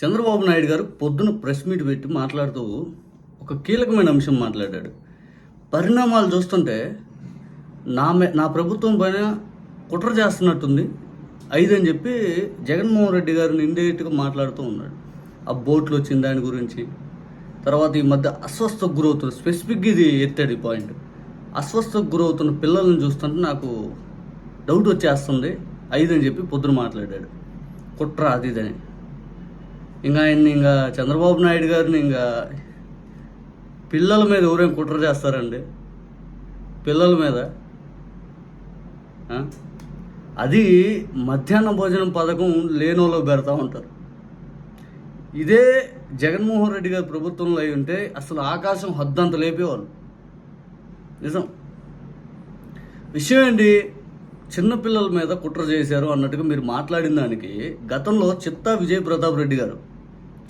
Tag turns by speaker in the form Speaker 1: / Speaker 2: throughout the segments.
Speaker 1: చంద్రబాబు నాయుడు గారు పొద్దున press meet పెట్టి మాట్లాడుతూ ఒక కీలకమైన అంశం మాట్లాడాడు. పరిణామాలు చూస్తుంటే నా నా ప్రభుత్వం పైన కుట్ర చేస్తున్నట్టుంది. ఐదు అని చెప్పి జగన్మోహన్ రెడ్డి గారిని ఇండైరెక్ట్గా మాట్లాడుతూ ఉన్నాడు. ఆ బోట్లు వచ్చిన దాని గురించి. తర్వాత ఈ మధ్య అస్వస్థకు గురవుతున్న స్పెసిఫిక్గా ఇది ఎత్తాడు ఈ పాయింట్ అస్వస్థకు గురవుతున్న పిల్లల్ని చూస్తుంటే నాకు డౌట్ వచ్చేస్తుంది. ఐదు అని చెప్పి పొద్దున మాట్లాడాడు. కుట్ర అది ఇదని ఇంకా ఆయన్ని ఇంకా చంద్రబాబు నాయుడు గారిని ఇంకా పిల్లల మీద ఎవరేం కుట్ర చేస్తారండి? పిల్లల మీద? అది మధ్యాహ్న భోజనం పథకం లేనోలో పెడతా ఉంటారు. ఇదే జగన్మోహన్ రెడ్డి గారి ప్రభుత్వంలో అయి ఉంటే అసలు ఆకాశం హద్దంత లేపేవాళ్ళు. నిజం? విషయం ఏంటి? చిన్నపిల్లల మీద కుట్ర చేశారు అన్నట్టుగా మీరు మాట్లాడిన దానికి గతంలో చిత్తా విజయ్ ప్రతాప్ రెడ్డి గారు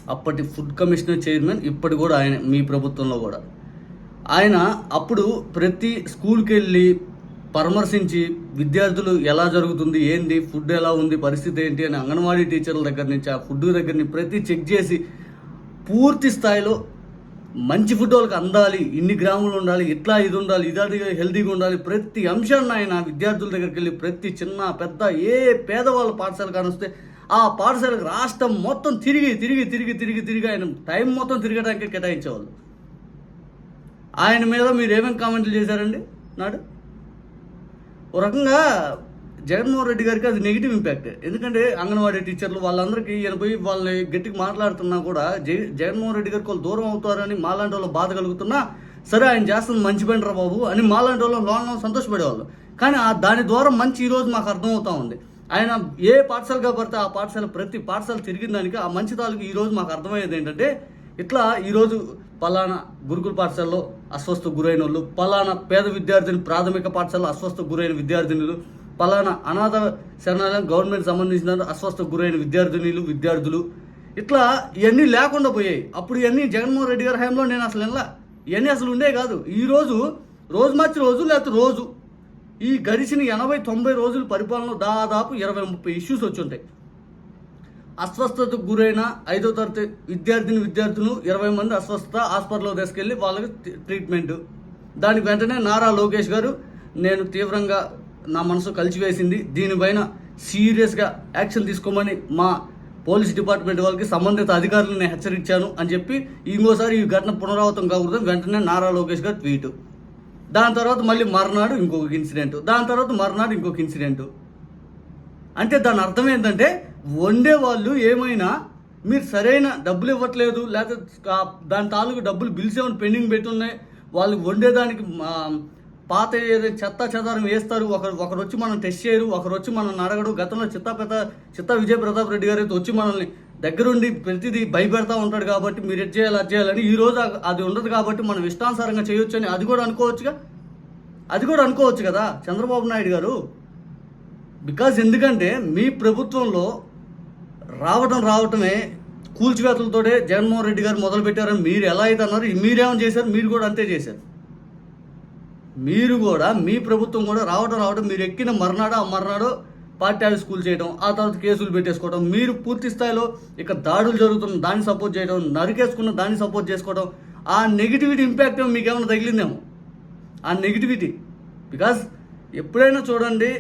Speaker 1: అప్పటి ఫుడ్ కమిషనర్ చైర్మన్ ఇప్పటి కూడా ఆయన మీ ప్రభుత్వంలో కూడా. ఆయన అప్పుడు ప్రతి స్కూల్కి వెళ్ళి పరామర్శించి విద్యార్థులు ఎలా జరుగుతుంది ఏంది ఫుడ్ ఎలా ఉంది పరిస్థితి ఏంటి అని అంగన్వాడీ టీచర్ల దగ్గర నుంచి ఆ ఫుడ్ దగ్గర ప్రతి చెక్ చేసి పూర్తి స్థాయిలో మంచి ఫుడ్ వాళ్ళకి అందాలి ఇన్ని గ్రాములు ఉండాలి ఇట్లా ఇది ఉండాలి ఇది హెల్తీగా ఉండాలి. ప్రతి అంశాన్ని ఆయన విద్యార్థుల దగ్గరికి వెళ్ళి ప్రతి చిన్న పెద్ద ఏ పేదవాళ్ళ పాఠశాల కానొస్తే ఆ పాఠశాలకు రాష్ట్రం మొత్తం తిరిగి తిరిగి తిరిగి తిరిగి తిరిగి ఆయన టైం మొత్తం తిరగడానికి కేటాయించేవాళ్ళు. ఆయన మీద మీరు ఏమేమి కామెంట్లు చేశారండి నాడు? ఓ రకంగా జగన్మోహన్ రెడ్డి గారికి అది నెగిటివ్ ఇంపాక్ట్ ఎందుకంటే అంగన్వాడీ టీచర్లు వాళ్ళందరికీ ఈయన పోయి వాళ్ళని గట్టికి మాట్లాడుతున్నా కూడా జగ జగన్మోహన్ రెడ్డి గారికి వాళ్ళు దూరం అవుతారని మాలాంటి వాళ్ళు బాధ కలుగుతున్నా సరే ఆయన చేస్తుంది మంచి పని రా బాబు అని మాలాంటి వాళ్ళు లోన్ సంతోషపడేవాళ్ళు. కానీ ఆ దాని ద్వారా మంచి ఈరోజు మాకు అర్థమవుతా ఉంది. ఆయన ఏ పాఠశాలగా పడితే ఆ పాఠశాల ప్రతి పాఠశాల తిరిగిన దానికి ఆ మంచి తాలూకు ఈరోజు మాకు అర్థమయ్యేది ఏంటంటే ఇట్లా ఈరోజు పలానా గురుకుల పాఠశాలలో అస్వస్థ గురైన వాళ్ళు పలానా పేద విద్యార్థిని ప్రాథమిక పాఠశాలలో అస్వస్థ గురైన విద్యార్థినులు పలానా అనాథ శరణాలయం గవర్నమెంట్ సంబంధించిన అస్వస్థ గురైన విద్యార్థినీలు విద్యార్థులు. ఇట్లా ఇవన్నీ లేకుండా పోయాయి. అప్పుడు ఇవన్నీ జగన్మోహన్ రెడ్డి గారి హయాంలో నేను అసలు ఎలా ఇవన్నీ అసలు ఉండే కాదు. ఈ రోజు రోజు మార్చి రోజు లేకపోతే రోజు ఈ గడిచిన ఎనభై తొంభై రోజుల పరిపాలన దాదాపు ఇరవై ముప్పై ఇష్యూస్ వచ్చి ఉంటాయి అస్వస్థతకు గురైన ఐదో తరగతి విద్యార్థిని విద్యార్థులు ఇరవై మంది అస్వస్థత హాస్పిటల్లో తీసుకెళ్ళి వాళ్ళకి ట్రీట్మెంట్ దానికి వెంటనే నారా లోకేష్ గారు నేను తీవ్రంగా నా మనసు కలిసివేసింది దీనిపైన సీరియస్గా యాక్షన్ తీసుకోమని మా పోలీస్ డిపార్ట్మెంట్ వాళ్ళకి సంబంధిత అధికారులను హెచ్చరించాను అని చెప్పి ఇంకోసారి ఈ ఘటన పునరావృతం కాకూడదు వెంటనే నారా లోకేష్ గారు ట్వీట్. దాని తర్వాత మళ్ళీ మర్నాడు ఇంకొక ఇన్సిడెంట్. దాని తర్వాత మర్నాడు ఇంకొక ఇన్సిడెంట్. అంటే దాని అర్థం ఏంటంటే వండే వాళ్ళు ఏమైనా మీరు సరైన డబ్బులు ఇవ్వట్లేదు లేకపోతే దాని తాలూకు డబ్బులు బిల్స్ ఏమైనా పెండింగ్ పెట్టి ఉన్నాయి వాళ్ళు వండేదానికి పాత ఏదైనా చెత్త చెదారం వేస్తారు ఒకరు ఒకరు వచ్చి మనం టెస్ట్ చేయరు ఒకరు వచ్చి మనం అడగడు గతంలో చిత్త పెద్ద చిత్తా విజయ ప్రతాప్ రెడ్డి గారు అయితే వచ్చి మనల్ని దగ్గరుండి ప్రతిదీ భయపెడతా ఉంటాడు కాబట్టి మీరు ఎడ్ చేయాలి అది చేయాలని ఈ రోజు అది ఉండదు కాబట్టి మనం ఇష్టానుసారంగా చేయొచ్చు అని అది కూడా అనుకోవచ్చుగా? అది కూడా అనుకోవచ్చు కదా చంద్రబాబు నాయుడు గారు? బికాజ్ ఎందుకంటే మీ ప్రభుత్వంలో రావటం రావటమే కూల్చివేతలతోటే జగన్మోహన్ రెడ్డి గారు మొదలు పెట్టారని మీరు ఎలా అయితే అన్నారు మీరేమని చేశారు మీరు కూడా అంతే చేశారు. మీరు కూడా మీ ప్రభుత్వం కూడా రావటం రావడం మీరు ఎక్కిన మర్నాడు ఆ మర్నాడు పార్టీ ఆఫీస్ స్కూల్ చేయడం ఆ తర్వాత కేసులు పెట్టేసుకోవడం మీరు పూర్తి స్థాయిలో ఇక దాడులు జరుగుతున్న దాన్ని సపోర్ట్ చేయడం నరికేసుకున్న దాన్ని సపోర్ట్ చేసుకోవడం ఆ నెగిటివిటీ ఇంపాక్ట్ మీకు ఏమైనా తగిలిందేమో? ఆ నెగిటివిటీ. బికాజ్ ఎప్పుడైనా చూడండి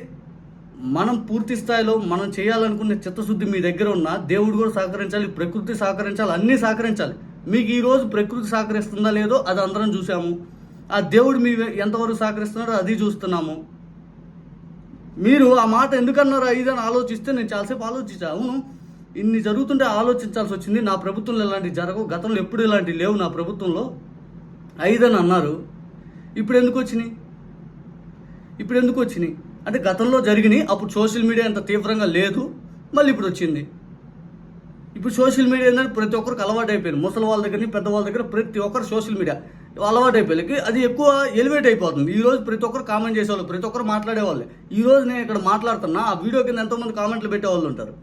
Speaker 1: మనం పూర్తి స్థాయిలో మనం చేయాలనుకునే చిత్తశుద్ధి మీ దగ్గర ఉన్న దేవుడు కూడా సహకరించాలి ప్రకృతి సహకరించాలి అన్నీ సహకరించాలి. మీకు ఈరోజు ప్రకృతి సహకరిస్తుందా లేదో అది అందరం చూసాము. ఆ దేవుడు మీ ఎంతవరకు సహకరిస్తున్నాడో అది చూస్తున్నాము. మీరు ఆ మాట ఎందుకన్నారా ఇదని ఆలోచిస్తే నేను చాలాసేపు ఆలోచించా. అవును ఇన్ని జరుగుతుంటే ఆలోచించాల్సి వచ్చింది. నా ప్రభుత్వంలో ఇలాంటివి జరగవు. గతంలో ఎప్పుడు ఇలాంటివి లేవు నా ప్రభుత్వంలో. ఐదని అన్నారు. ఇప్పుడు ఎందుకు వచ్చినాయి? ఇప్పుడు ఎందుకు వచ్చినాయి? అంటే గతంలో జరిగినాయి. అప్పుడు సోషల్ మీడియా అంత తీవ్రంగా లేదు. మళ్ళీ ఇప్పుడు వచ్చింది. ఇప్పుడు సోషల్ మీడియా ఏంటంటే ప్రతి ఒక్కరికి అలవాటు అయిపోయింది ముసలి వాళ్ళ దగ్గర పెద్దవాళ్ళ పెద్ద వాళ్ళ దగ్గర ప్రతి ఒక్కరు సోషల్ మీడియా అలవాటు అయిపోయి అది ఎక్కువ ఎలివేట్ అయిపోతుంది. ఈ రోజు ప్రతి ఒక్కరు కామెంట్ చేసేవాళ్ళు ప్రతి ఒక్కరు మాట్లాడేవాళ్ళు. ఈ రోజు నేను ఇక్కడ మాట్లాడుతున్నా ఆ వీడియో కింద ఎంతోమంది కామెంట్లు పెట్టేవాళ్ళు ఉంటారు.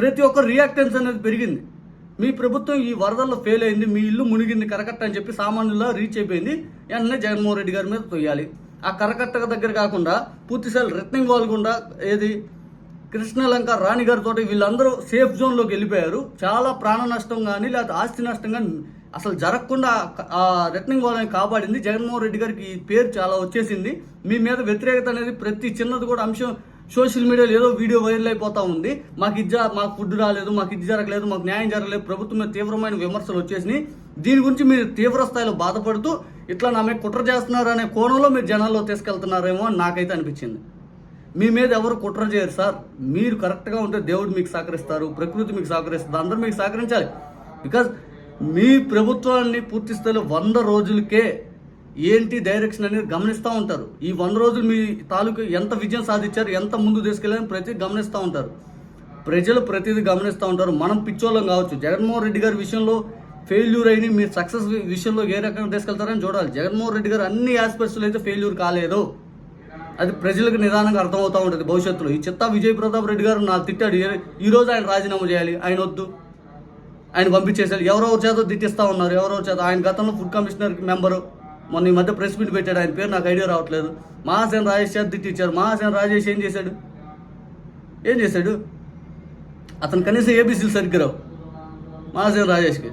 Speaker 1: ప్రతి ఒక్కరు రియాక్టెన్స్ అనేది పెరిగింది. మీ ప్రభుత్వం ఈ వరదల్లో ఫెయిల్ అయింది మీ ఇల్లు మునిగింది కరకట్ట అని చెప్పి సామాన్యులా రీచ్ అయిపోయింది. వెంటనే జగన్మోహన్ రెడ్డి గారి మీద తొయ్యాలి. ఆ కరకట్ట దగ్గర కాకుండా పూర్తిసార్లు రిటర్నింగ్ వాల్ గుండా ఏది? కృష్ణలంక రాణి గారితో వీళ్ళందరూ సేఫ్ జోన్లోకి వెళ్ళిపోయారు. చాలా ప్రాణ నష్టం కానీ లేకపోతే ఆస్తి నష్టం కానీ అసలు జరగకుండా ఆ రిటర్నింగ్ వాళ్ళని కాపాడింది. జగన్మోహన్ రెడ్డి గారికి ఈ పేరు చాలా వచ్చేసింది. మీ మీద వ్యతిరేకత అనేది ప్రతి చిన్నది కూడా అంశం సోషల్ మీడియాలో ఏదో వీడియో వైరల్ అయిపోతూ ఉంది. మాకు ఇది మాకు ఫుడ్ రాలేదు మాకు ఇది జరగలేదు మాకు న్యాయం జరగలేదు ప్రభుత్వం మీద తీవ్రమైన విమర్శలు వచ్చేసినాయి. దీని గురించి మీరు తీవ్ర స్థాయిలో బాధపడుతూ ఇట్లా నా మీద కుట్ర చేస్తున్నారు అనే కోణంలో మీరు జనాల్లో తీసుకెళ్తున్నారేమో అని నాకైతే అనిపించింది. మీ మీద ఎవరు కుట్ర చేయరు సార్. మీరు కరెక్ట్గా ఉంటే దేవుడు మీకు సహకరిస్తారు ప్రకృతి మీకు సహకరిస్తుంది అందరూ మీకు సహకరించాలి. బికాజ్ మీ ప్రభుత్వాన్ని పూర్తి స్థాయిలో వంద రోజులకే ఏంటి డైరెక్షన్ అనేది గమనిస్తూ ఉంటారు. ఈ వంద రోజులు మీ తాలూకు ఎంత విజయం సాధించారు ఎంత ముందు తీసుకెళ్ళారని ప్రతి గమనిస్తూ ఉంటారు. ప్రజలు ప్రతిదీ గమనిస్తూ ఉంటారు. మనం పిచ్చోళ్ళం కావచ్చు. జగన్మోహన్ రెడ్డి గారి విషయంలో ఫెయిల్యూర్ అయిన మీరు సక్సెస్ విషయంలో ఏ రకంగా తీసుకెళ్తారని చూడాలి. జగన్మోహన్ రెడ్డి గారు అన్ని ఆస్పెక్ట్స్లో అయితే ఫెయిల్యూర్ కాలేదు. అది ప్రజలకు నిదానంగా అర్థమవుతూ ఉంటుంది భవిష్యత్తులో. ఈ చిత్తా విజయ్ ప్రతాప్ రెడ్డి గారు నాకు తిట్టాడు. ఈరోజు ఆయన రాజీనామా చేయాలి. ఆయన వద్దు. ఆయన పంపించేసాడు ఎవరో చేత తిట్టిస్తా ఉన్నారు. ఎవరెవరి చేత ఆయన గతంలో ఫుడ్ కమిషనర్ మెంబరు మొన్న ఈ మధ్య ప్రెస్ మీట్ పెట్టాడు. ఆయన పేరు నాకు ఐడియా రావట్లేదు. మహాసేన రాజేష్ చేత తిట్టించారు మహాసేన రాజేష్ ఏం చేశాడు? ఏం చేశాడు? అతను కనీసం ఏబీసీలు సరిగ్గా రావు. మహాసేన రాజేష్కి.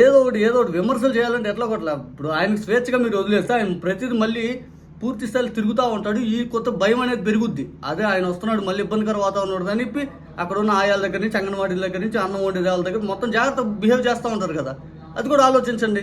Speaker 1: ఏదో ఒకటి ఏదో ఒకటి విమర్శలు చేయాలంటే ఎట్లా కొట్లా? ఇప్పుడు ఆయనకు స్వేచ్ఛగా మీరు వదిలేస్తే ఆయన ప్రతిదీ మళ్ళీ పూర్తి స్థాయిలో తిరుగుతూ ఉంటాడు. ఈ కొత్త భయం అనేది పెరుగుద్ది. అదే ఆయన వస్తున్నాడు మళ్ళీ ఇబ్బందికర వాతావరణం అని చెప్పి అక్కడ ఉన్న ఆయాల దగ్గర నుంచి అంగన్వాడీల దగ్గర నుంచి అన్నం వండే వాళ్ళ దగ్గర మొత్తం జాగ్రత్త బిహేవ్ చేస్తూ ఉంటారు కదా. అది కూడా ఆలోచించండి.